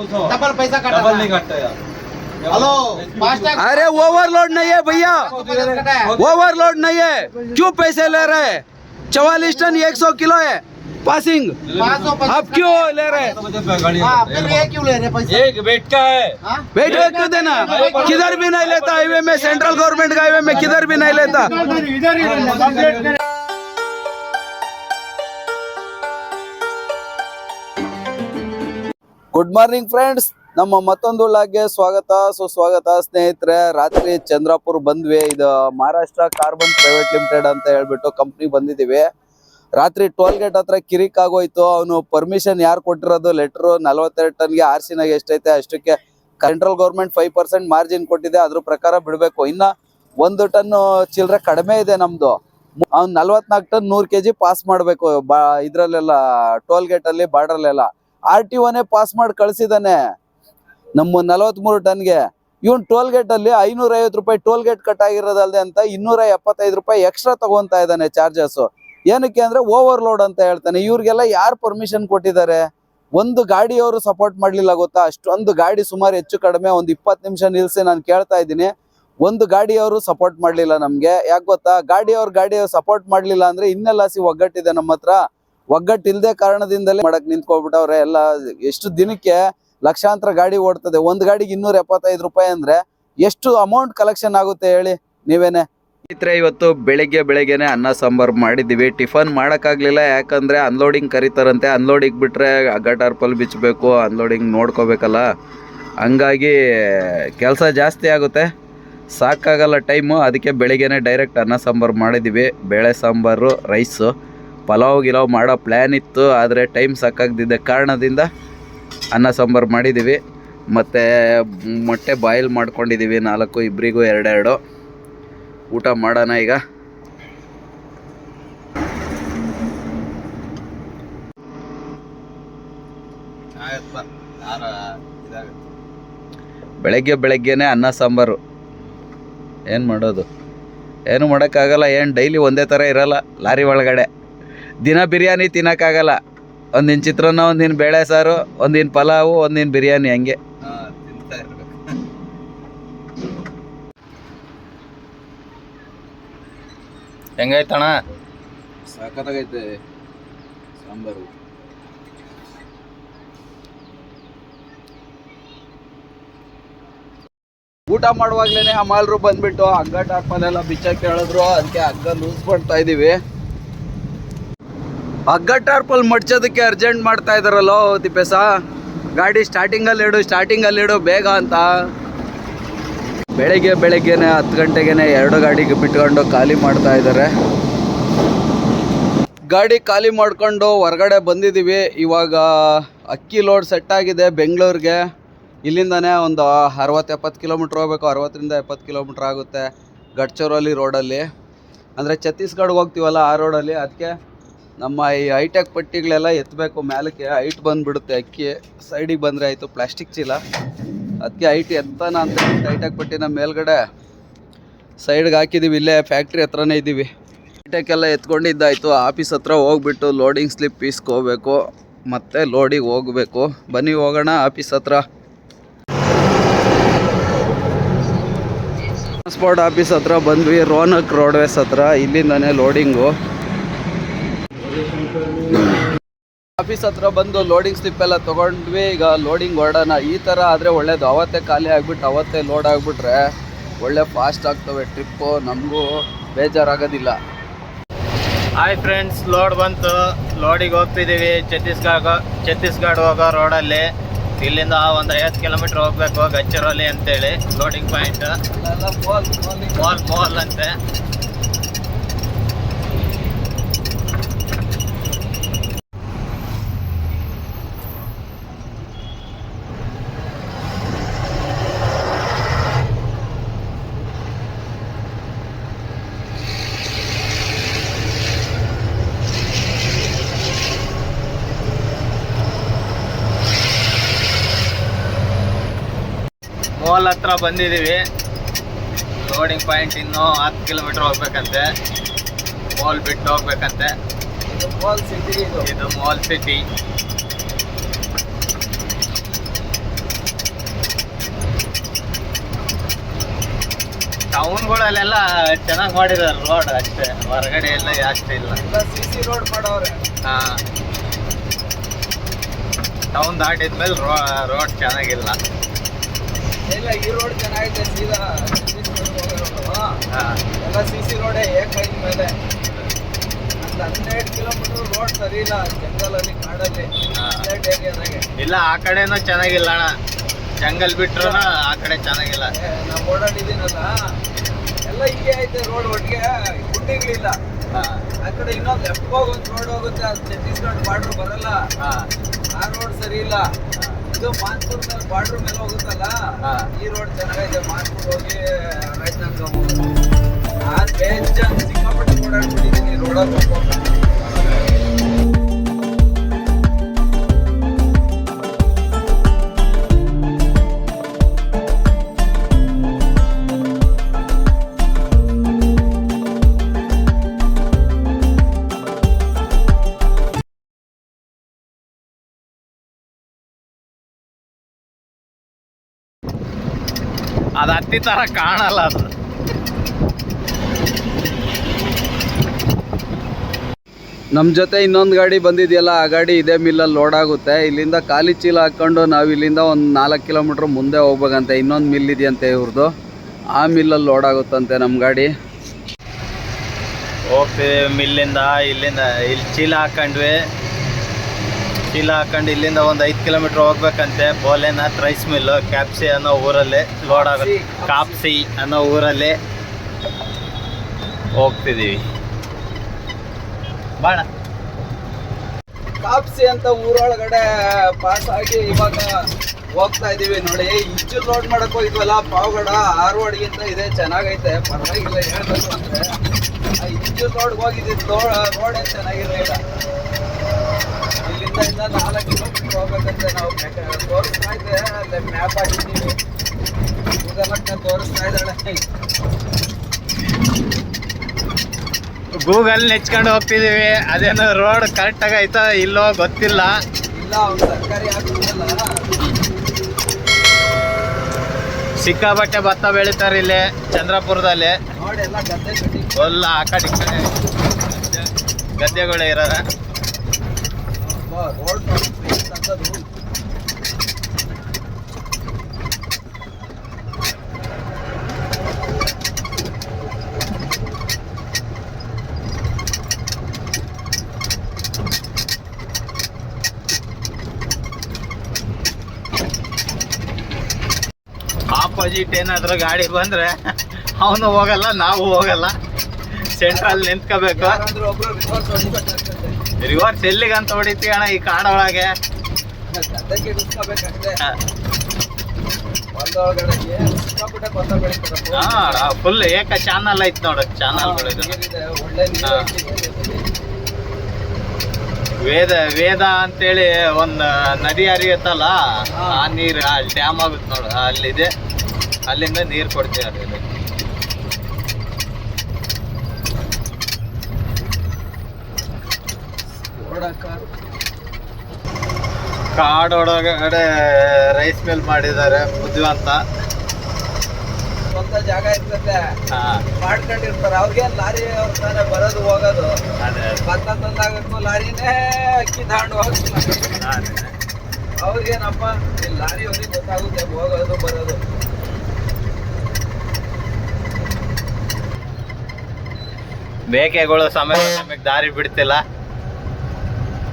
Double पैसा कटा double नहीं काटता यार। हेलो अरे ओवरलोड नहीं है भैया। है। ओवरलोड नहीं है। क्यों पैसे ले रहे हैं? चवालीस टन एक सौ किलो है। पासिंग पाँच सौ अब क्यों ले रहे हैं? हाँ। क्यों ले रहे पैसे? एक वेट का है। हाँ? क्यों देना? किधर भी नहीं लेता हाईवे में सेंट्रल गवर्नमेंट का हाईवे में किधर भी नहीं लेता। ಗುಡ್ ಮಾರ್ನಿಂಗ್ ಫ್ರೆಂಡ್ಸ್ ನಮ್ಮ ಮತ್ತೊಂದು ಲಾಗ್ಗೆ ಸ್ವಾಗತ. ಸುಸ್ವಾಗತ ಸ್ನೇಹಿತರೆ, ರಾತ್ರಿ ಚಂದ್ರಾಪುರ್ ಬಂದ್ವಿ. ಇದು ಮಹಾರಾಷ್ಟ್ರ ಕಾರ್ಬನ್ ಪ್ರೈವೇಟ್ ಲಿಮಿಟೆಡ್ ಅಂತ ಹೇಳ್ಬಿಟ್ಟು ಕಂಪ್ನಿ ಬಂದಿದ್ದೀವಿ ರಾತ್ರಿ ಟೋಲ್ ಗೇಟ್ ಹತ್ರ ಕಿರಿಕ್ ಆಗೋಯ್ತು. ಅವನು ಪರ್ಮಿಷನ್ ಯಾರು ಕೊಟ್ಟಿರೋದು? ಲೆಟ್ರು ನಲವತ್ತೆರಡು ಟನ್ಗೆ ಆರ್ ಸಿನಾಗ ಎಷ್ಟೈತೆ? ಅಷ್ಟಕ್ಕೆ central government five percent margin ಕೊಟ್ಟಿದೆ. ಅದ್ರ ಪ್ರಕಾರ ಬಿಡಬೇಕು. ಇನ್ನ ಒಂದು ಟನ್ ಚಿಲ್ಲರೆ ಕಡಿಮೆ ಇದೆ ನಮ್ದು. ಅವ್ನು ನಲ್ವತ್ನಾಲ್ಕು ಟನ್ ನೂರು ಕೆ ಜಿ ಪಾಸ್ ಮಾಡಬೇಕು. ಬಾ, ಇದ್ರಲ್ಲೆಲ್ಲ ಟೋಲ್ ಗೇಟಲ್ಲಿ ಬಾರ್ಡ್ರಲ್ಲೆಲ್ಲ ಆರ್ ಟಿ ಒನೇ ಪಾಸ್ ಮಾಡಿ ಕಳಿಸಿದಾನೆ ನಮ್ಮ ನಲವತ್ಮೂರು ಟನ್ಗೆ. ಇವನ್ ಟೋಲ್ ಗೇಟ್ ಅಲ್ಲಿ ಐನೂರ ಐವತ್ತು ರೂಪಾಯಿ ಟೋಲ್ ಗೇಟ್ ಕಟ್ ಆಗಿರೋದಲ್ಲದೆ ಅಂತ ಇನ್ನೂರ ಎಪ್ಪತ್ತೈದು ರೂಪಾಯಿ ಎಕ್ಸ್ಟ್ರಾ ತಗೊಂತಾ ಇದ್ದಾನೆ ಚಾರ್ಜಸ್ ಏನಕ್ಕೆ ಅಂದ್ರೆ ಓವರ್ಲೋಡ್ ಅಂತ ಹೇಳ್ತಾನೆ. ಇವ್ರಿಗೆಲ್ಲ ಯಾರು ಪರ್ಮಿಷನ್ ಕೊಟ್ಟಿದ್ದಾರೆ? ಒಂದು ಗಾಡಿಯವರು ಸಪೋರ್ಟ್ ಮಾಡ್ಲಿಲ್ಲ ಗೊತ್ತಾ? ಅಷ್ಟೊಂದು ಗಾಡಿ ಸುಮಾರು ಹೆಚ್ಚು ಕಡಿಮೆ, ಒಂದು ಇಪ್ಪತ್ತು ನಿಮಿಷ ನಿಲ್ಸಿ ನಾನು ಕೇಳ್ತಾ ಇದ್ದೀನಿ. ಒಂದು ಗಾಡಿಯವರು ಸಪೋರ್ಟ್ ಮಾಡ್ಲಿಲ್ಲ ನಮ್ಗೆ. ಯಾಕೆ ಗೊತ್ತಾ? ಗಾಡಿಯವ್ರು ಗಾಡಿಯವ್ರು ಸಪೋರ್ಟ್ ಮಾಡ್ಲಿಲ್ಲ ಅಂದ್ರೆ ಇನ್ನೆಲ್ಲ ಸಿ ಒಗ್ಗಟ್ಟಿದೆ ನಮ್ಮ ಹತ್ರ ಒಗ್ಗಟ್ಟಿಲ್ದೆ ಕಾರಣದಿಂದಲೇ ಮಾಡಕ್ ನಿಂತ್ಕೊಬಿಟ್ಟವ್ರೆ ಎಲ್ಲ ಎಷ್ಟು ದಿನಕ್ಕೆ ಲಕ್ಷಾಂತರ ಗಾಡಿ ಓಡ್ತದೆ. ಒಂದು ಗಾಡಿಗೆ ಇನ್ನೂರ ಎಪ್ಪತ್ತೈದು ರೂಪಾಯಿ ಅಂದ್ರೆ ಎಷ್ಟು ಅಮೌಂಟ್ ಕಲೆಕ್ಷನ್ ಆಗುತ್ತೆ ಹೇಳಿ ನೀವೇನೆ? ಸ್ನೇಹಿತರೆ, ಇವತ್ತು ಬೆಳಿಗ್ಗೆ ಬೆಳಿಗ್ಗೆನೆ ಅನ್ನ ಸಾಂಬಾರ್ ಮಾಡಿದ್ದೀವಿ. ಟಿಫನ್ ಮಾಡೋಕ್ಕಾಗಲಿಲ್ಲ, ಯಾಕಂದ್ರೆ ಅನ್ಲೋಡಿಂಗ್ ಕರೀತಾರಂತೆ. ಅನ್ಲೋಡಿಂಗ್ ಬಿಟ್ರೆ ಹಗ್ಗ ಟಾರ್ಪಲ್ ಬಿಚ್ಚಬೇಕು ಅನ್ಲೋಡಿಂಗ್ ನೋಡ್ಕೋಬೇಕಲ್ಲ. ಹಂಗಾಗಿ ಕೆಲಸ ಜಾಸ್ತಿ ಆಗುತ್ತೆ. ಸಾಕಾಗಲ್ಲ ಟೈಮು ಅದಕ್ಕೆ ಬೆಳಿಗ್ಗೆನೆ ಡೈರೆಕ್ಟ್ ಅನ್ನ ಸಾಂಬಾರು ಮಾಡಿದ್ದೀವಿ. ಬೇಳೆ ಸಾಂಬಾರು ರೈಸು ಪಲಾವ್ ಗಿಲಾವ್ ಮಾಡೋ ಪ್ಲ್ಯಾನ್ ಇತ್ತು, ಆದರೆ ಟೈಮ್ ಸಾಕಾಗ್ದಿದ್ದ ಕಾರಣದಿಂದ ಅನ್ನ, ಸಾಂಬಾರು ಮಾಡಿದ್ದೀವಿ ಮತ್ತು ಮೊಟ್ಟೆ ಬಾಯ್ಲ್ ಮಾಡ್ಕೊಂಡಿದ್ದೀವಿ ನಾಲ್ಕು ಇಬ್ಬರಿಗೂ ಎರಡೆರಡು. ಊಟ ಮಾಡೋಣ ಈಗ. ಬೆಳಗ್ಗೆ ಬೆಳಗ್ಗೆನೆ ಅನ್ನ, ಸಾಂಬಾರು. ಏನು ಮಾಡೋದು? ಏನು ಮಾಡೋಕ್ಕಾಗಲ್ಲ, ಏನು ಡೈಲಿ ಒಂದೇ ಥರ ಇರಲ್ಲ, ಲಾರಿ ಒಳಗಡೆ. ದಿನ ಬಿರಿಯಾನಿ ತಿನ್ನೋಕ್ಕಾಗಲ್ಲ. ಒಂದಿನ ಚಿತ್ರಾನ್ನ ಒಂದಿನ ಬೇಳೆ ಸಾರು ಒಂದಿನ ಪಲಾವು ಒಂದಿನ ಬಿರಿಯಾನಿ ಹಂಗೆ. ಹೆಂಗೈತಣ ಸಾಕತ್ತಾಗೈತೆ ಸಾಂಬಾರು. ಊಟ ಮಾಡುವಾಗ್ಲೇನೆ ಅಮಾಲ್ರು ಬಂದ್ಬಿಟ್ಟು ಹಗ್ಗ ಮನೆಲ್ಲ ಬಿಚ್ಚಕ್ಕೆ ಹೇಳಿದ್ರು ಅದಕ್ಕೆ ಹಗ್ಗ ಲೂಸ್ ಮಾಡ್ತಾ ಇದೀವಿ. ಹಗ್ಗ ಟಾರ್ಪಲ್ ಮಡ್ಚೋದಕ್ಕೆ ಅರ್ಜೆಂಟ್ ಮಾಡ್ತಾ ಇದಾರಲ್ಲೋ ತಿಪ್ಪೇಸ ಗಾಡಿ ಸ್ಟಾರ್ಟಿಂಗಲ್ಲಿ ಇಡು ಸ್ಟಾರ್ಟಿಂಗಲ್ಲಿ ಇಡು, ಬೇಗ ಅಂತ. ಬೆಳಗ್ಗೆ ಬೆಳಿಗ್ಗೆನೆ ಹತ್ತು ಗಂಟೆಗೆನೆ ಎರಡು ಗಾಡಿಗೆ ಬಿಟ್ಕೊಂಡು ಖಾಲಿ ಮಾಡ್ತಾ ಇದ್ದಾರೆ ಗಾಡಿ ಖಾಲಿ ಮಾಡ್ಕೊಂಡು ಹೊರಗಡೆ ಬಂದಿದ್ದೀವಿ ಇವಾಗ ಅಕ್ಕಿ ಲೋಡ್ ಸೆಟ್ ಆಗಿದೆ ಬೆಂಗಳೂರಿಗೆ. ಇಲ್ಲಿಂದನೇ ಒಂದು ಅರವತ್ತು ಎಪ್ಪತ್ತು ಕಿಲೋಮೀಟ್ರ್ ಹೋಗ್ಬೇಕು. ಅರವತ್ತರಿಂದ ಎಪ್ಪತ್ತು ಕಿಲೋಮೀಟ್ರ್ ಆಗುತ್ತೆ ಗಡ್ಚೂರಲ್ಲಿ ರೋಡಲ್ಲಿ ಅಂದರೆ ಛತ್ತೀಸ್ಗಢಗೆ ಹೋಗ್ತೀವಲ್ಲ ಆ ರೋಡಲ್ಲಿ ಅದಕ್ಕೆ ನಮ್ಮ ಈ ಹೈಟೆಕ್ ಪಟ್ಟಿಗಳೆಲ್ಲ ಎತ್ತಬೇಕು ಮೇಲಕ್ಕೆ ಹೈಟ್ ಬಂದ್ಬಿಡುತ್ತೆ, ಅಕ್ಕಿ ಸೈಡಿಗೆ ಬಂದರೆ ಆಯಿತು ಪ್ಲಾಸ್ಟಿಕ್ ಚೀಲ. ಅದಕ್ಕೆ ಹೈಟ್ ಎತ್ತಾನ ಅಂತ ಹೈಟೆಕ್ ಪಟ್ಟಿನ ಮೇಲ್ಗಡೆ ಸೈಡ್ಗೆ ಹಾಕಿದ್ದೀವಿ ಇಲ್ಲೇ ಫ್ಯಾಕ್ಟ್ರಿ ಹತ್ರನೇ ಇದ್ದೀವಿ ಹೈಟೆಕ್ ಎಲ್ಲ ಎತ್ಕೊಂಡಿದ್ದಾಯಿತು ಆಫೀಸ್ ಹತ್ರ ಹೋಗ್ಬಿಟ್ಟು ಲೋಡಿಂಗ್ ಸ್ಲಿಪ್ ಇಸ್ಕೋಬೇಕು ಮತ್ತೆ ಲೋಡಿಗೆ ಹೋಗಬೇಕು. ಬನ್ನಿ ಹೋಗೋಣ ಆಫೀಸ್ ಹತ್ರ. ಟ್ರಾನ್ಸ್ಪೋರ್ಟ್ ಆಫೀಸ್ ಹತ್ರ ಬಂದ್ವಿ ರೋನಕ್ ರೋಡ್ವೇಸ್ ಹತ್ರ, ಇಲ್ಲಿಂದಾನೆ ಲೋಡಿಂಗು ಆಫೀಸ್ ಹತ್ರ ಬಂದು ಲೋಡಿಂಗ್ ಸ್ಲಿಪ್ ಎಲ್ಲ ತೊಗೊಂಡ್ವಿ. ಈಗ ಲೋಡಿಂಗ್ ಹೊರಡೋಣ. ಈ ಥರ ಆದರೆ ಒಳ್ಳೇದು. ಅವತ್ತೇ ಖಾಲಿ ಆಗಿಬಿಟ್ಟು ಅವತ್ತೇ ಲೋಡ್ ಆಗಿಬಿಟ್ರೆ ಒಳ್ಳೆ ಫಾಸ್ಟ್ ಆಗ್ತವೆ ಟ್ರಿಪ್ಪು ನಮಗೂ ಬೇಜಾರಾಗೋದಿಲ್ಲ. ಹಾಯ್ ಫ್ರೆಂಡ್ಸ್ ಲೋಡ್ ಬಂತು. ಲೋಡಿಗೆ ಹೋಗ್ತಿದ್ದೀವಿ ಛತ್ತೀಸ್ಗಢ ಛತ್ತೀಸ್ಗಢ ಹೋಗೋ ರೋಡಲ್ಲಿ ಇಲ್ಲಿಂದ ಒಂದು ಐವತ್ತು ಕಿಲೋಮೀಟ್ರ್ ಹೋಗ್ಬೇಕು ಗಚ್ಚರಲ್ಲಿ ಅಂತೇಳಿ. ಲೋಡಿಂಗ್ ಪಾಯಿಂಟ್ ಮಾಲ್ ಮಾಲ್ ಅಂತೆ. ಮೋಲ್ ಹತ್ರ ಬಂದಿದ್ದೀವಿ. ಲೋಡಿಂಗ್ ಪಾಯಿಂಟ್ ಇನ್ನು ಹತ್ತು ಕಿಲೋಮೀಟ್ರ್ ಹೋಗ್ಬೇಕಂತೆ. ಮೋಲ್ ಬಿಟ್ಟು ಹೋಗ್ಬೇಕಂತೆ. ಸಿಟಿ ಇದು ಮೋಲ್ ಸಿಟಿ ಟೌನ್ಗಳಲ್ಲೆಲ್ಲ ಚೆನ್ನಾಗಿ ಮಾಡಿದ್ದಾರೆ ರೋಡ್ ಅಷ್ಟೇ. ಹೊರಗಡೆ ಎಲ್ಲ ಜಾಸ್ತಿ ಇಲ್ಲ. ಸಿ ರೋಡ್ ಮಾಡೋರು ಹಾಂ. ಟೌನ್ ದಾಟಿದ್ಮೇಲೆ ರೋ ರೋಡ್ ಚೆನ್ನಾಗಿಲ್ಲ. ಇಲ್ಲ ಈ ರೋಡ್ ಚೆನ್ನಾಗಿದೆ ಸೀದಾ ಹಾ. ಎಲ್ಲ ಸಿ ಸಿ ರೋಡೇ ಏಕೈನ್ ಮೇಲೆ. ಒಂದು ಹನ್ನೆರಡು ಕಿಲೋಮೀಟರ್ ರೋಡ್ ಸರಿ ಇಲ್ಲ ಜಂಗಲಲ್ಲಿ ಕಾಡಲ್ಲಿ. ಏರಿಯಾದಾಗೆ ಇಲ್ಲ ಆ ಕಡೆನೂ ಚೆನ್ನಾಗಿಲ್ಲ ಅಣ್ಣ. ಜಂಗಲ್ ಬಿಟ್ರು ಆ ಕಡೆ ಚೆನ್ನಾಗಿಲ್ಲ. ನಾವು ಓಡಾಡಿದ್ದೀನಲ್ಲ. ಎಲ್ಲ ಹೀಗೆ ಐತೆ ರೋಡ್ ಒಟ್ಟಿಗೆ ಗುಂಡಿಗಳಿಲ್ಲ. ಆ ಕಡೆ ಇನ್ನೊಂದು ಲೆಫ್ಟ್ ಹೋಗಿ ಒಂದು ರೋಡ್ ಹೋಗುತ್ತೆ ಅದು ಛತ್ತೀಸ್ಗಢ ಬಾರ್ಡ್ರ್ ಬರಲ್ಲ. ಆ ರೋಡ್ ಸರಿ ಇಲ್ಲ. ಇದು ಮಾನ್ಪುರ್ ಬಾರ್ಡರ್ ಮೇಲೆ ಹೋಗುತ್ತಲ್ಲ. ಈ ರೋಡ್ ಚೆನ್ನಾಗಿದೆ. ಮಾನ್ಪುರ್ ಹೋಗಿ ರಾಜನಾಂಗ ಹೋಗುತ್ತೆ ನಾನು ಬೇಜಾನ್ ಸಿಕ್ಕಾಪಟ್ಟೆ ಓಡಾಡ್ಬಿಟ್ಟಿದ್ದೀನಿ. ರೋಡಲ್ಲಿ ಹೋಗ್ಬೇಕು. ಅದು ಹತ್ತಿ ತರ ಕಾಣಲ್ಲ ಅದು. ನಮ್ಮ ಜೊತೆ ಇನ್ನೊಂದು ಗಾಡಿ ಬಂದಿದೆಯಲ್ಲ ಆ ಗಾಡಿ ಇದೇ ಮಿಲ್ಲಲ್ಲಿ ಲೋಡ್ ಆಗುತ್ತೆ. ಇಲ್ಲಿಂದ ಖಾಲಿ ಚೀಲ ಹಾಕ್ಕೊಂಡು ನಾವು ಇಲ್ಲಿಂದ ಒಂದು ನಾಲ್ಕು ಕಿಲೋಮೀಟ್ರ್ ಮುಂದೆ ಹೋಗ್ಬೇಕಂತೆ. ಇನ್ನೊಂದು ಮಿಲ್ ಇದೆಯಂತೆ ಇವ್ರದ್ದು ಆ ಮಿಲ್ಲಲ್ಲಿ ಲೋಡ್ ಆಗುತ್ತಂತೆ ನಮ್ಮ ಗಾಡಿ. ಹೋಗ್ತೀವಿ ಮಿಲ್ಲಿಂದ ಇಲ್ಲಿಂದ ಇಲ್ಲಿ ಚೀಲ ಹಾಕೊಂಡ್ವಿ. ಚೀಲ ಹಾಕೊಂಡು ಇಲ್ಲಿಂದ ಒಂದು ಐದು ಕಿಲೋಮೀಟ್ರ್ ಹೋಗ್ಬೇಕಂತೆ. ಭೋಲೆನಾಥ್ ರೈಸ್ ಮಿಲ್ ಕ್ಯಾಪ್ಸಿ ಅನ್ನೋ ಊರಲ್ಲಿ ಲೋಡ್ ಆಗುತ್ತೆ. ಕಾಪ್ಸಿ ಅನ್ನೋ ಊರಲ್ಲಿ ಹೋಗ್ತಿದ್ದೀವಿ ಬಾಣ. ಕಾಪ್ಸಿ ಅಂತ ಊರೊಳಗಡೆ ಪಾಸ್ ಆಗಿ ಇವಾಗ ಹೋಗ್ತಾ ಇದೀವಿ ನೋಡಿ. ಇಷ್ಟು ಲೋಡ್ ಮಾಡಕ್ ಹೋಗಿದ್ವಲ್ಲ, ಪಾವಗಡ ಆರ್ವಾಡ್ಗಿಂತ ಇದೆ, ಚೆನ್ನಾಗೈತೆ. ಪರವಾಗಿಲ್ಲ, ಹೇಳ್ಬೇಕು ಅಂದ್ರೆ. ಇಚ್ಚು ಇಂಚು ರೋಡ್ ಹೋಗಿದ್ದು ರೋಡ್ ಚೆನ್ನಾಗಿರ್ಲಿಲ್ಲ. ಇಂದ ನಾಲ್ಕು ಕಿಲೋಮೀಟರ್ ಹೋಗ್ಬೇಕಂತ ನಾವು ತೋರಿಸ್ತಾ ಇದ್ದೆ ಅಲ್ಲಿ ಮ್ಯಾಪ್ ಹಾಕಿದ್ದೀವಿ ಗೂಗಲ್ ತೋರಿಸ್ತಾ ಇದ್ದಾಳೆ. ಗೂಗಲ್ ನೆಚ್ಕೊಂಡು ಹೋಗ್ತಿದ್ದೀವಿ. ಅದೇನೋ ರೋಡ್ ಕರೆಕ್ಟಾಗಿ ಆಯ್ತಾ ಇಲ್ಲೋ ಗೊತ್ತಿಲ್ಲ. ಇಲ್ಲ ಅವ್ನು ಸರ್ಕಾರಿ ಸಿಕ್ಕಾಬಟ್ಟೆ ಭತ್ತ ಬೆಳೀತಾರೆ ಇಲ್ಲಿ ಚಂದ್ರಪುರದಲ್ಲಿ. ನೋಡಿ ಎಲ್ಲ ಗದ್ದೆ ಎಲ್ಲ ಆ ಕಡೆ ಆಪೋಸಿಟ್ ಏನಾದ್ರು ಗಾಡಿ ಬಂದ್ರೆ ಅವನು ಹೋಗಲ್ಲ ನಾವು ಹೋಗಲ್ಲ. ಸೆಂಟ್ರಲ್ ನಿಂತ್ಕೋಬೇಕು. ರಿವರ್ಸ್ ಎಲ್ಲಿಗೆ ಅಂತ ಎಲ್ಲಿಗಂತ ಹೊಡಿತೀವಿ ಅಣ್ಣ ಈ ಕಾಡೊಳಗೆ ಫುಲ್ ಏಕ ಚಾನಲ್ ಐತ್ ನೋಡು ಚಾನಲ್. ವೇದ ವೇದ ಅಂತೇಳಿ ಒಂದು ನದಿ ಹರಿಯುತ್ತಲ್ಲ ಆ ನೀರು ಅಲ್ಲಿ ಡ್ಯಾಮ್ ಆಗುತ್ತೆ ನೋಡು ಅಲ್ಲಿದೆ. ಅಲ್ಲಿಂದ ನೀರು ಕೊಡ್ತೀವಿ ಅಲ್ಲಿ ಕಾಡೊಳಗಡೆ ರೈಸ್ ಮಿಲ್ ಮಾಡಿದ್ದಾರೆ ಬುದ್ಧಿವಂತ. ಸ್ವಂತ ಜಾಗ ಇರ್ತದೆ. ಮಾಡ್ಕೊಂಡಿರ್ತಾರೆ. ಅವ್ರಿಗೆ ಲಾರಿ ಅವ್ರ ತಾನೇ ಬರೋದು ಹೋಗೋದು. ಭತ್ತ ತಂದಾಗಕ್ಕೂ ಲಾರಿನೇ ಅಕ್ಕಿ ತಗೊಂಡು ಅದೇ. ಅವ್ರಿಗೇನಪ್ಪ ಈ ಲಾರಿ ಅವ್ರಿಗೆ ಗೊತ್ತಾಗುತ್ತೆ ಹೋಗೋದು ಬರೋದು. ಮೇಕೆಗಳು ಸಮಯ ನಮಗೆ ದಾರಿ ಬಿಡ್ತಿಲ್ಲ.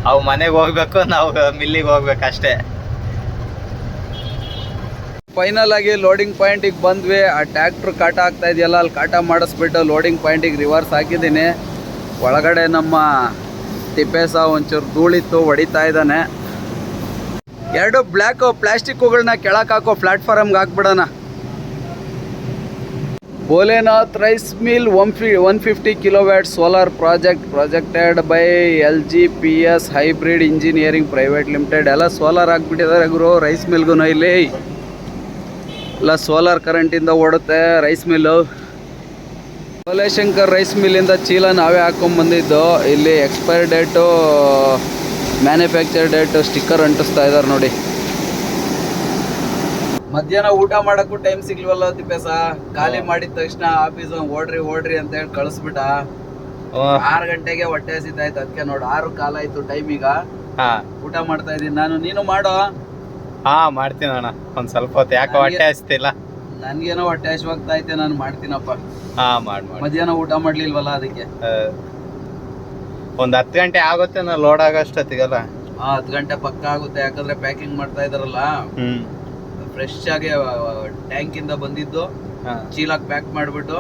ಅವು ಮನೆಗೆ ಹೋಗ್ಬೇಕು, ನಾವು ಮಿಲ್ಲಿಗೆ ಹೋಗ್ಬೇಕು ಅಷ್ಟೇ. ಫೈನಲ್ ಆಗಿ ಲೋಡಿಂಗ್ ಪಾಯಿಂಟಿಗೆ ಬಂದ್ವಿ. ಆ ಟ್ಯಾಕ್ಟ್ರ್ ಕಾಟ ಆಗ್ತಾ ಇದೆಯಲ್ಲ, ಅಲ್ಲಿ ಕಾಟ ಮಾಡಿಸ್ಬಿಟ್ಟು ಲೋಡಿಂಗ್ ಪಾಯಿಂಟಿಗೆ ರಿವರ್ಸ್ ಹಾಕಿದ್ದೀನಿ. ಒಳಗಡೆ ನಮ್ಮ ಟಿಪೇಸ ಒಂಚೂರು ಧೂಳಿತ್ತು, ಹೊಡಿತಾ ಇದ್ದಾನೆ. ಎರಡು ಬ್ಲ್ಯಾಕ್ ಪ್ಲಾಸ್ಟಿಕ್ಗಳನ್ನ ಕೆಳಕ್ಕೆ ಹಾಕೋ ಪ್ಲಾಟ್ಫಾರಮ್ಗೆ ಹಾಕ್ಬಿಡೋಣ. Bholenath rice mill one phi, one fifty kilowatt solar project projected by L G P S hybrid engineering private limited. ಎಲ್ಲ ಸೋಲಾರ್ ಹಾಕ್ಬಿಟ್ಟಿದ್ದಾರೆ ಗುರು, ರೈಸ್ ಮಿಲ್ಗೂ ಇಲ್ಲಿ. ಎಲ್ಲ ಸೋಲಾರ್ ಕರೆಂಟಿಂದ ಓಡುತ್ತೆ ರೈಸ್ ಮಿಲ್ಲು. ಭೋಲೆಶಂಕರ್ ರೈಸ್ ಮಿಲ್ಲಿಂದ ಚೀಲ ನಾವೇ ಹಾಕ್ಕೊಂಡ್ಬಂದಿದ್ದು ಇಲ್ಲಿ expire date, manufacture date, sticker ಅಂಟಿಸ್ತಾ ಇದ್ದಾರೆ ನೋಡಿ. ಮಧ್ಯಾಹ್ನ ಊಟ ಮಾಡಕ್ಕೂ ಟೈಮ್ ಸಿಗ್ಲಿವಲ್ಲ ತಿಪ್ಪೇಸ? ಖಾಲಿ ಮಾಡಿದ ತಕ್ಷಣ ಆಫೀಸ್ ಓಡ್ರಿ ಓಡ್ರಿ ಅಂತ ಹೇಳಿ ಕಳಿಸ್ಬಿಟ್ಟ. ಆರ್ ಗಂಟೆಗೆ ಹೊಟ್ಟೆ ಹಸಿತಾಯ್ತು ಅದಕ್ಕೆ ನೋಡು ಆರು ಕಾಲ ಆಯ್ತು ಟೈಮ್ ಈಗ. ಹಾ. ಊಟ ಮಾಡ್ತಾ ಇದೀನಿ ನಾನು ನೀನು ಮಾಡೋ? ಹಾ ಮಾಡ್ತೀನಿ ಅಣ್ಣ. ಒಂದ್ ಸ್ವಲ್ಪ ಹೊತ್ತು. ಯಾಕೋ ಹೊಟ್ಟೆ ಹಸ್ತಿಲ್ಲ. ನನ್ಗೇನೋ ಹೊಟ್ಟೆ ಹಸಿವಾಗ್ತಾ ಐತೆ ನಾನು ಮಾಡ್ತೀನಪ್ಪ. ಹಾ ಮಾಡ್ ಮಾಡಿ. ಮಧ್ಯಾಹ್ನ ಊಟ ಮಾಡ್ಲಿಲ್ವಲ್ಲ ಅದಕ್ಕೆ? ಒಂದ್ ಹತ್ತು ಗಂಟೆ ಆಗುತ್ತೆ ನಾ ಲೋಡ್ ಆಗೋಷ್ಟೊತ್ತಿಗಲ್ಲ ಹಾ ಹತ್ತು ಗಂಟೆ ಪಕ್ಕ ಆಗುತ್ತೆ. ಯಾಕಂದ್ರೆ ಪ್ಯಾಕಿಂಗ್ ಮಾಡ್ತಾ ಇದಾರಲ್ಲ ಹ್ಮ್. ಫ್ರೆಶ್ ಆಗಿ ಟ್ಯಾಂಕ್ ಇಂದ ಬಂದಿದ್ದು. ಚೀಲ ಚೀಲಕ್ ಪ್ಯಾಕ್ ಮಾಡ್ಬಿಟ್ಟು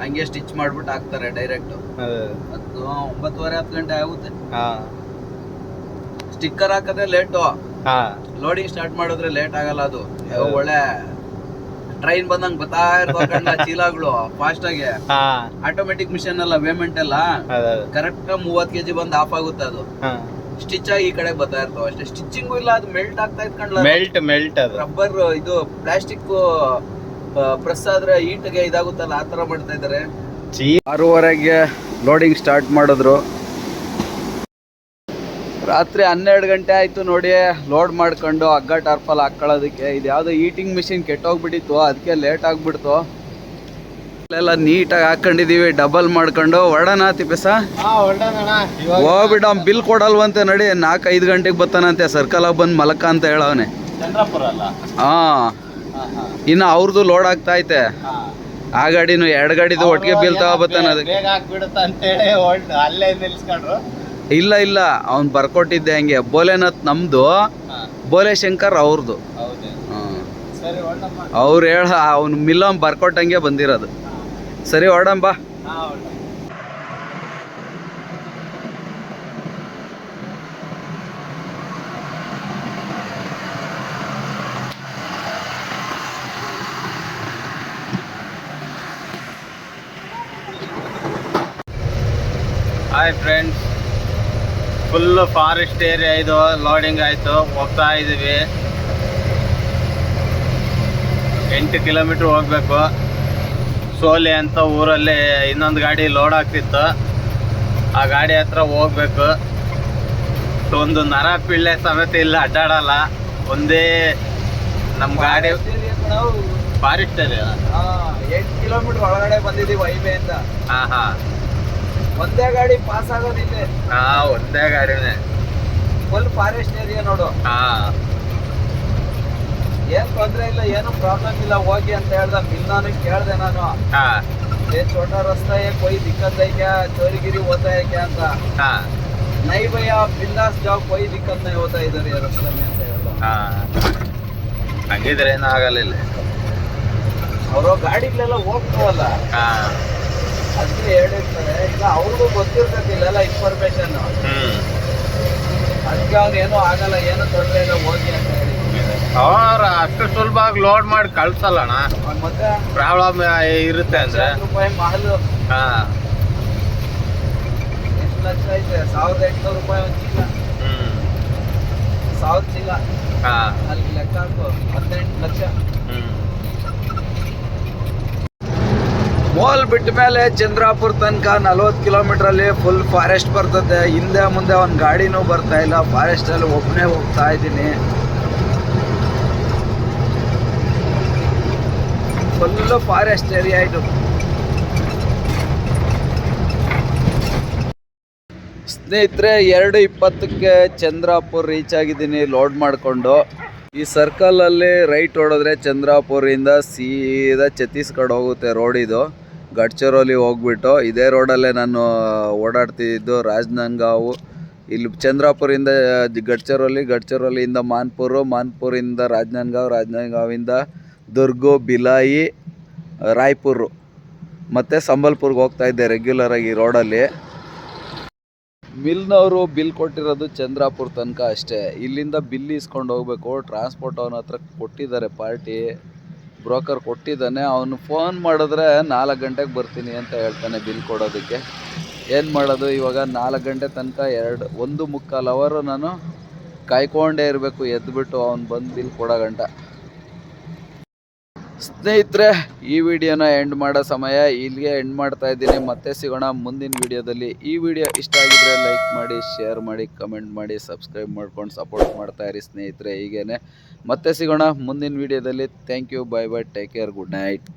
ಹಂಗೆ ಸ್ಟಿಚ್ ಮಾಡ್ಬಿಟ್ಟು ಹಾಕ್ತಾರೆ ಡೈರೆಕ್ಟ್ ಅದು, ಹತ್ತು ಒಂಬತ್ತುವರೆ ಹತ್ತು ಗಂಟೆ ಆಗುತ್ತೆ. ಹಾ. ಸ್ಟಿಕ್ಕರ್ ಹಾಕದ್ರೆ ಲೇಟು ಲೋಡಿಂಗ್ ಸ್ಟಾರ್ಟ್ ಮಾಡಿದ್ರೆ ಲೇಟ್ ಆಗಲ್ಲ ಅದು. ಒಳ್ಳೆ ಟ್ರೈನ್ ಬಂದಂಗ್ ಬರ್ತಾ ಇರ್ತಾವ ಕಣ್ಣ ಚೀಲಗಳು ಫಾಸ್ಟ್ ಆಗಿ. ಆಟೋಮೆಟಿಕ್ ಮಿಷನ್ ಅಲ್ಲ ಪೇಮೆಂಟ್ ಎಲ್ಲ. ಕರೆಕ್ಟ್ ಮೂವತ್ ಕೆಜಿ ಬಂದ್ ಆಫ್ ಆಗುತ್ತೆ ಅದು. ಸ್ಟಿಚ್ ಆಗಿ ಈ ಕಡೆ ಬರ್ತಾ ಇರ್ತಾವ. ಅಷ್ಟೇ ಸ್ಟಿಚಿಂಗ್ ಇಲ್ಲ ಅದು ಮೆಲ್ಟ್ ಆಗ್ತಾ ಇದ್ಕೊಂಡ್ಲ? ಮೆಲ್ಟ್ ಮೆಲ್ಟ್ ಅದು. ರಬ್ಬರ್ ಇದು ಪ್ಲಾಸ್ಟಿಕ್ ಪ್ರೆಸ್ ಆದ್ರೆ ಈಟ್ಗೆ ಇದಾಗುತ್ತಲ್ಲ ಆ ತರ ಮಾಡ್ತಾ ಇದಾರೆ ಚೀ ಆರೂವರೆಗೆ ಲೋಡಿಂಗ್ ಸ್ಟಾರ್ಟ್ ಮಾಡಿದ್ರು. ರಾತ್ರಿ ಹನ್ನೆರಡು ಗಂಟೆ ಆಯ್ತು ನೋಡಿ ಲೋಡ್ ಮಾಡ್ಕೊಂಡು ಹಗ್ಗ ಟಾರ್ಪಲ್ ಹಾಕೊಳ್ಳೋದಕ್ಕೆ ಇದು ಯಾವುದೋ ಈಟಿಂಗ್ ಮಿಷಿನ್ ಕೆಟ್ಟೋಗ್ಬಿಟ್ಟಿತ್ತು ಅದಕ್ಕೆ ಲೇಟ್ ಆಗ್ಬಿಡ್ತು. ಎಲ್ಲ ನೀಟಾಗಿ ಹಾಕೊಂಡಿದೀವಿ ಡಬಲ್ ಮಾಡ್ಕೊಂಡು. ಹೊರಡೋಣ ತಿಪ್ಪಿಸ? ಹಾ ಹೊರಡೋಣ ಇವಾಗ ಬಿಲ್ ಕೊಡಲ್ವಂತೆ ನಡಿ. ನಾಲ್ಕು ಐದು ಗಂಟೆಗೆ ಬರ್ತಾನಂತೆ ಆಗಿ ಬಂದು ಮಲಕ ಅಂತ ಹೇಳವನೆ ಹಾ. ಇನ್ನು ಅವ್ರದ್ದು ಲೋಡ್ ಆಗ್ತಾ ಐತೆ. ಆ ಗಾಡಿನು ಎರಡು ಗಾಡಿದು ಒಟ್ಟಿಗೆ ಬಿಲ್ ತಗೋಬತ್ತಾನ ಅದಕ್ಕೆ. ಇಲ್ಲ ಇಲ್ಲ. ಅವ್ನು ಬರ್ಕೊಟ್ಟಿದ್ದೆ ಹಂಗೆ. ಬೋಲೆನಾಥ್ ನಮ್ದು ಬೋಲೆ ಶಂಕರ್ ಅವ್ರದ್ದು ಅವ್ರು ಹೇಳ ಅವ್ನು ಮಿಲ್ಲಮ್ ಬರ್ಕೊಟ್ಟಂಗೆ ಬಂದಿರೋದು. ಸರಿ ಹೊರಡಂ ಹಾ ಹೊರಡ hi friends full forest area ಇದು ಲೋಡಿಂಗ್ ಆಯಿತು, ಹೋಗ್ತಾ ಇದ್ದೀವಿ ಎಂಟು ಕಿಲೋಮೀಟ್ರ್ ಹೋಗ್ಬೇಕು. ಸೋಲಿ ಅಂತ ಊರಲ್ಲಿ ಇನ್ನೊಂದು ಗಾಡಿ ಲೋಡ್ ಆಗ್ತಿತ್ತು. ಆ ಗಾಡಿ ಹತ್ರ ಹೋಗ್ಬೇಕು. ಒಂದು ನರ ಪಿಳ್ಳೆ ಸಮೇತ ಇಲ್ಲ ಅಡ್ಡಾಡಲ್ಲ. ಒಂದೇ ನಮ್ಮ ಗಾಡಿ ಫಾರೆಸ್ಟ್ ಏರಿಯಾ ಎಂಟು ಕಿಲೋಮೀಟರ್ ಒಳಗಡೆ ಬಂದಿದ್ದೀವಿ ಹೈವೇ ಅಂತ ಹಾಂ ಹಾಂ. ಒಂದೇ ಗಾಡಿ ಪಾಸ್ ಆಗೋದಿಲ್ಲ ಹಾಂ ಒಂದೇ ಗಾಡಿನೇ. ಫುಲ್ ಫಾರೆಸ್ಟ್ ಏರಿಯಾ ನೋಡು. ಹಾಂ. ಏನ್ ತೊಂದ್ರೆ ಇಲ್ಲ ಏನು ಪ್ರಾಬ್ಲಮ್ ಇಲ್ಲ ಹೋಗಿ ಅಂತ ಹೇಳ್ದ ಮಿಲ್ನಾನು ಕೇಳ್ದೆ ನಾನು. ಏನ್ ಏ ಚೋಟ ರಸ್ತೆ ಕೊಯ್ ದಿಕ್ಕಂದೈಕ್ಯ ಚೋರಿಗಿರಿ ಓದ್ತಾ ಯಾಕೆ ಅಂತ. ಹಾ. ನೈ ಭಯ ಬಿಂದಾಸ್ ಜಾಬ್ ಕೊಯ್ ದಿಕ್ಕಂದ ಓದ್ತಾ ಇದ್ದಾರೆ ರಸ್ತೆ ಅಂತ ಹೇಳ್ದ. ಹಂಗಿದ್ರೆ ಏನು ಆಗಲಿಲ್ಲ. ಅವರು ಗಾಡಿಗಳೆಲ್ಲ ಹೋಗ್ತಾವಲ್ಲ. ಹಾ. ಅದಕ್ಕೆ ಹೇಳಿರ್ತಾರೆ ಈಗ ಅವ್ರಿಗೂ ಗೊತ್ತಿರ್ತೈತಿಲ್ಲ ಎಲ್ಲ ಇನ್ಫಾರ್ಮೇಶನ್ ಅದಕ್ಕೆ ಅವ್ರು ಏನೂ ಆಗಲ್ಲ ಏನೂ ತೊಂದರೆ ಇಲ್ಲ ಹೋಗಿ ಅಂತ ಅವ್ರು ಅಷ್ಟು ಸುಲಭವಾಗಿ ಲೋಡ್ ಮಾಡಿ ಅವ್ನ್ ಮತ್ತೆ ಪ್ರಾಬ್ಲಮ್ ಇರುತ್ತೆ ಅಂದ್ರೆ. ಹಾಂ. ಲಕ್ಷ ಐತೆ? ಸಾವಿರದ ಎಂಟುನೂರು ರೂಪಾಯಿ ಒಂದು ಚೀಲ. ಸಾವಿರ ಚೀಲ. ಹಾಂ. ಅಲ್ಲಿ ಲೆಕ್ಕ ಹಾಕು. ಹದಿನೆಂಟು ಲಕ್ಷ. ಮೋಲ್ ಬಿಟ್ಟ ಮೇಲೆ ಚಂದ್ರಾಪುರ ತನಕ ನಲ್ವತ್ತು ಕಿಲೋಮೀಟರ್ ಅಲ್ಲಿ ಫುಲ್ ಫಾರೆಸ್ಟ್ ಬರ್ತದೆ. ಹಿಂದೆ ಮುಂದೆ ಒಂದು ಗಾಡಿನೂ ಬರ್ತಾ ಇಲ್ಲ. ಫಾರೆಸ್ಟ್ ಅಲ್ಲಿ ಒಬ್ಬನೇ ಹೋಗ್ತಾ ಇದ್ದೀನಿ. ಫುಲ್ ಫಾರೆಸ್ಟ್ ಏರಿಯಾ ಇದು. ಸ್ನೇಹಿತರೆ, ಎರಡು ಇಪ್ಪತ್ತಕ್ಕೆ ಚಂದ್ರಾಪುರ್ ರೀಚ್ ಆಗಿದ್ದೀನಿ ಲೋಡ್ ಮಾಡಿಕೊಂಡು. ಈ ಸರ್ಕಲ್ ಅಲ್ಲಿ ರೈಟ್ ಹೊಡೆದ್ರೆ ಚಂದ್ರಾಪುರಿಂದ ಸೀದಾ ಛತ್ತೀಸ್ಗಢ ಹೋಗುತ್ತೆ ರೋಡ್ ಇದು. ಗಡ್ಚರೋಲಿ ಹೋಗ್ಬಿಟ್ಟು, ಇದೇ ರೋಡಲ್ಲೇ ನಾನು ಓಡಾಡ್ತಿದ್ದು ರಾಜನಂಗಾವು. ಇಲ್ಲಿ ಚಂದ್ರಾಪುರಿಂದ, ಗಡ್ಚರೋಲಿ, ಗಡ್ಚರೋಲಿಯಿಂದ ಮಾನ್ಪುರು, ಮಾನ್ಪುರಿಂದ ರಾಜನಂಗಾವ್, ರಾಜನಂಗಾವಿಂದ ದುರ್ಗು, ಬಿಲಾಯಿ. ರಾಯ್ಪುರು ಮತ್ತು ಸಂಬಲ್ಪುರ್ಗೆ ಹೋಗ್ತಾ ಇದ್ದೆ ರೆಗ್ಯುಲರ್ ಆಗಿ ಈ ರೋಡಲ್ಲಿ ಮಿಲ್ನವರು ಬಿಲ್ ಕೊಟ್ಟಿರೋದು ಚಂದ್ರಾಪುರ ತನಕ ಅಷ್ಟೇ. ಇಲ್ಲಿಂದ ಬಿಲ್ ಇಸ್ಕೊಂಡು ಹೋಗ್ಬೇಕು. ಟ್ರಾನ್ಸ್ಪೋರ್ಟ್ ಅವನ ಹತ್ರ ಕೊಟ್ಟಿದ್ದಾರೆ ಪಾರ್ಟಿ. ಬ್ರೋಕರ್ ಕೊಟ್ಟಿದ್ದಾನೆ. ಅವನು ಫೋನ್ ಮಾಡಿದ್ರೆ ನಾಲ್ಕು ಗಂಟೆಗೆ ಬರ್ತೀನಿ ಅಂತ ಹೇಳ್ತಾನೆ ಬಿಲ್ ಕೊಡೋದಕ್ಕೆ. ಏನು ಮಾಡೋದು? ಇವಾಗ ನಾಲ್ಕು ಗಂಟೆ ತನಕ ಎರಡು, ಒಂದು ಮುಕ್ಕಾಲು ಅವರು ನಾನು ಕಾಯ್ಕೊಂಡೇ ಇರಬೇಕು. ಎದ್ದುಬಿಟ್ಟು ಅವ್ನು ಬಂದು ಬಿಲ್ ಕೊಡೋ ಗಂಟ. ಸ್ನೇಹಿತರೆ, ಈ ವಿಡಿಯೋನ ಎಂಡ್ ಮಾಡೋ ಸಮಯ ಇಲ್ಲಿಗೆ ಎಂಡ್ ಮಾಡ್ತಾ ಇದ್ದೀನಿ. ಮತ್ತೆ ಸಿಗೋಣ ಮುಂದಿನ ವಿಡಿಯೋದಲ್ಲಿ. ಈ ವಿಡಿಯೋ ಇಷ್ಟ ಆಗಿದ್ರೆ ಲೈಕ್ ಮಾಡಿ ಶೇರ್ ಮಾಡಿ ಕಮೆಂಟ್ ಮಾಡಿ ಸಬ್ಸ್ಕ್ರೈಬ್ ಮಾಡ್ಕೊಂಡು ಸಪೋರ್ಟ್ ಮಾಡ್ತಾ ಇರಿ ಸ್ನೇಹಿತರೆ, ಹೀಗೇನೆ. ಮತ್ತೆ ಸಿಗೋಣ ಮುಂದಿನ ವಿಡಿಯೋದಲ್ಲಿ. Thank you bye bye take care good night